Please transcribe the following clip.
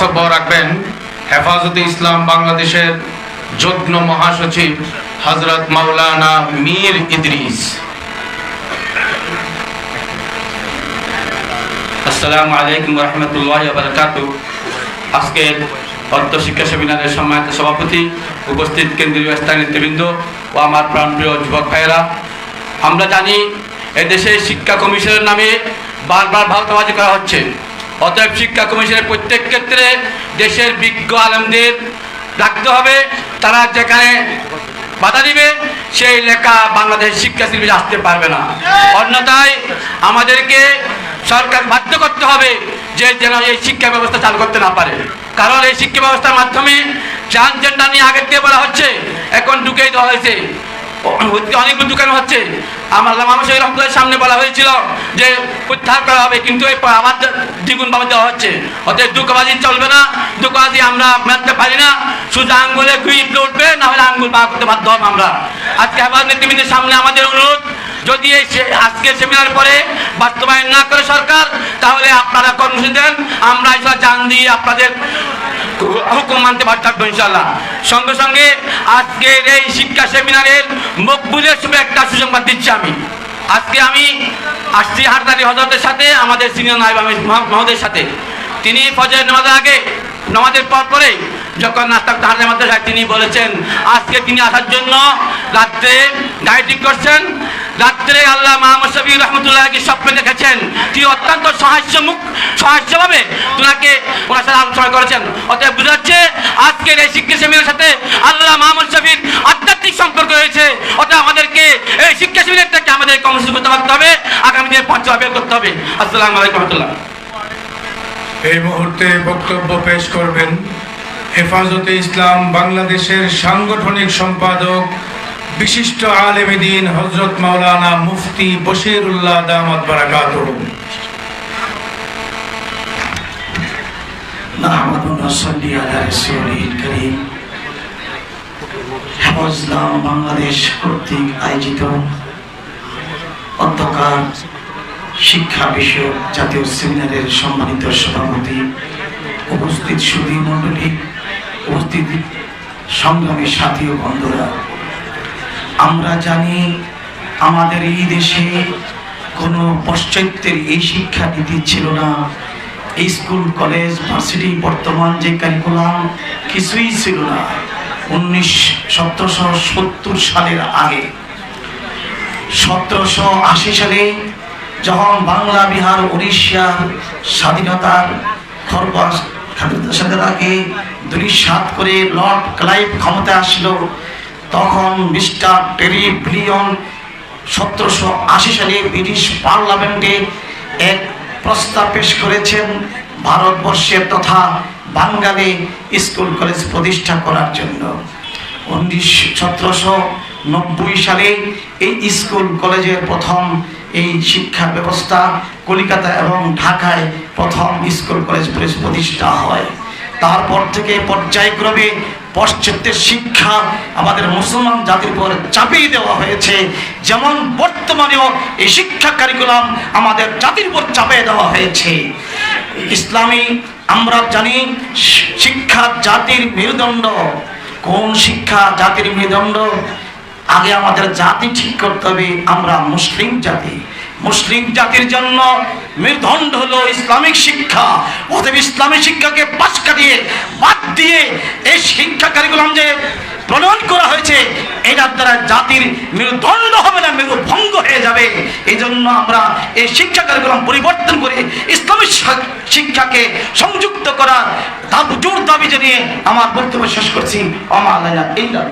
বক্তব্য রাখবেন। হেফাজতে ইসলাম বাংলাদেশের যুগ্ম মহাসচিব হজরত মাওলানা মীর ইদ্রিস। আসসালামু আলাইকুম রহমতুল্লাহ বারকাত। আজকের অর্থ শিক্ষা সেমিনারের সম্মানিত সভাপতি উপস্থিত কেন্দ্রীয় স্থানীয় নেতৃবৃন্দ ও আমার প্রাণপ্রিয় যুবক ভাইয়েরা। আমরা জানি এদেশে শিক্ষা কমিশনের নামে বারবার ভারতবাজি করা হচ্ছে। অতএব শিক্ষা কমিশনের প্রত্যেক ক্ষেত্রে দেশের বিজ্ঞ আলমদের রাখতে হবে। তারা যেখানে বাধা দিবে, সেই লেখা বাংলাদেশ শিক্ষা শিল্পী আসতে পারবে না। অন্যথায় আমাদেরকে সরকার বাধ্য করতে হবে যে যেন এই শিক্ষা ব্যবস্থা চালু করতে না পারে। কারণ এই শিক্ষা ব্যবস্থার মাধ্যমে ট্রান্সজেন্ডার নিয়ে আগের থেকে বলা হচ্ছে, এখন ঢুকেই দেওয়া হয়েছে। অনেকগুলো দোকান হচ্ছে। আমার মানুষ এই রহমতের সামনে বলা হয়েছিল যে প্রত্যাহার করা হবে, কিন্তু এই আবার দ্বিগুণ ভাবে দেওয়া হচ্ছে। অতএব দুঃখবাজি চলবে না। দুঃখবাজি আমরা মানতে পারি না। শুধু আঙ্গুলে গুইট উঠবে, না হলে আঙ্গুল বার করতে বাধ্য হবে আমরা। আজকে আবার নেতৃবৃন্দের সামনে আমাদের অনুরোধ, যদি এই আজকের সেমিনার পরে বাস্তবায়ন না করে সরকার, তাহলে আপনারা কর্মসূচি দেন। আমরা এসব জান দিয়ে আপনাদের হুকুম মানতে বাধ্য থাকব ইনশাল্লাহ সঙ্গে সঙ্গে আজকের এই শিক্ষা সেমিনারের মকবুলের সময় একটা সুসংবাদ দিচ্ছি আমি। আজকে আমি আসছি হারদারি হজরতের সাথে, আমাদের সিনিয়র নাইব মহোদয়ের সাথে। তিনি ফজর নামাজের আগে, নামাজের পর পরে যখন নাস্তা তাহার যায় তিনি বলেছেন, আজকে তিনি আসার জন্য রাত্রে ঠিক করছেন। রাত্রে আল্লাহ মাহমদ শফি রহমতুল্লাহকে স্বপ্নে দেখেছেন। তিনি অত্যন্ত সহাস্য মুখ সহাস্যভাবে ওনাকে ওনার সাথে আলোচনা করেছেন। অতএব বোঝা যাচ্ছে আজকের এই শিক্ষা সেমিনারের সাথে আল্লাহ মাহমদ শফির আধ্যাত্মিক সম্পর্ক রয়েছে। অতএব আমাদেরকে এই শিক্ষা সেমিনার থেকে আমাদের কর্মসূচি করতে পারতে হবে আগামী দিনে পঞ্চ বের করতে হবে। আসসালামু আলাইকুম রহমতুল্লাহ। এই মুহূর্তে বক্তব্য পেশ করবেন হেফাজতে ইসলাম বাংলাদেশের সাংগঠনিক সম্পাদক বিশিষ্ট আলেম দিন হজরত মাওলানা মুফতি বশিরুল্লাহ দামত বারাকাত বাংলাদেশ কর্তৃক আয়োজিত অন্ধকার শিক্ষা বিষয়ক জাতীয় সেমিনারের সম্মানিত সভাপতি উপস্থিত সুদী মন্ডলী উপস্থিত সংগ্রামী সাথী ও বন্ধুরা। আমরা জানি আমাদের এই দেশে কোনো পাশ্চাত্যের এই শিক্ষা নীতি ছিল না। স্কুল, কলেজ, ভার্সিটি, বর্তমান যে কারিকুলাম কিছুই ছিল না উনিশ সতেরোশো সত্তর সালের আগে। সতেরোশো আশি সালে যখন বাংলা, বিহার, উড়িষ্যার স্বাধীনতার খরবাস স্বাধীনতাকে দুরিশাত করে লর্ড ক্লাইভ ক্ষমতায় আসলো তখন মিস্টার টেরি ব্লিয়ন সতেরোশো আশি সালে ব্রিটিশ পার্লামেন্টে এক প্রস্তাব পেশ করেছেন ভারতবর্ষের তথা বাঙ্গালে স্কুল কলেজ প্রতিষ্ঠা করার জন্য। উনিশ সতেরোশো নব্বই সালে এই স্কুল কলেজের প্রথম এই শিক্ষা ব্যবস্থা কলিকাতা এবং ঢাকায় প্রথম স্কুল কলেজ প্রতিষ্ঠা হয়। তারপর থেকে পর্যায়ক্রমে পাশ্চাত্যের শিক্ষা আমাদের মুসলমান জাতির উপর চাপিয়ে দেওয়া হয়েছে। যেমন বর্তমানেও এই শিক্ষা কারিকুলাম আমাদের জাতির উপর চাপিয়ে দেওয়া হয়েছে। ইসলামী আমরা জানি শিক্ষা জাতির মেরুদণ্ড। কোন শিক্ষা জাতির মেরুদণ্ড? আগে আমাদের জাতি ঠিক করতে হবে, আমরা মুসলিম জাতি। মুসলিম জাতির জন্য মেরুদণ্ড হলো ইসলামিক শিক্ষা। অতএব ইসলামিক শিক্ষাকে পাশ কাটিয়ে, বাদ দিয়ে এই শিক্ষা কারিকুলাম যে প্রণয়ন করা হয়েছে, এটার দ্বারা জাতির মেরুদণ্ড হবে না মেরু ভঙ্গ হয়ে যাবে। এই জন্য আমরা এই শিক্ষা কারিকুলাম পরিবর্তন করে ইসলামিক শিক্ষাকে সংযুক্ত করা তার জোর দাবি জানিয়ে আমার বক্তব্য শেষ করছি। আমার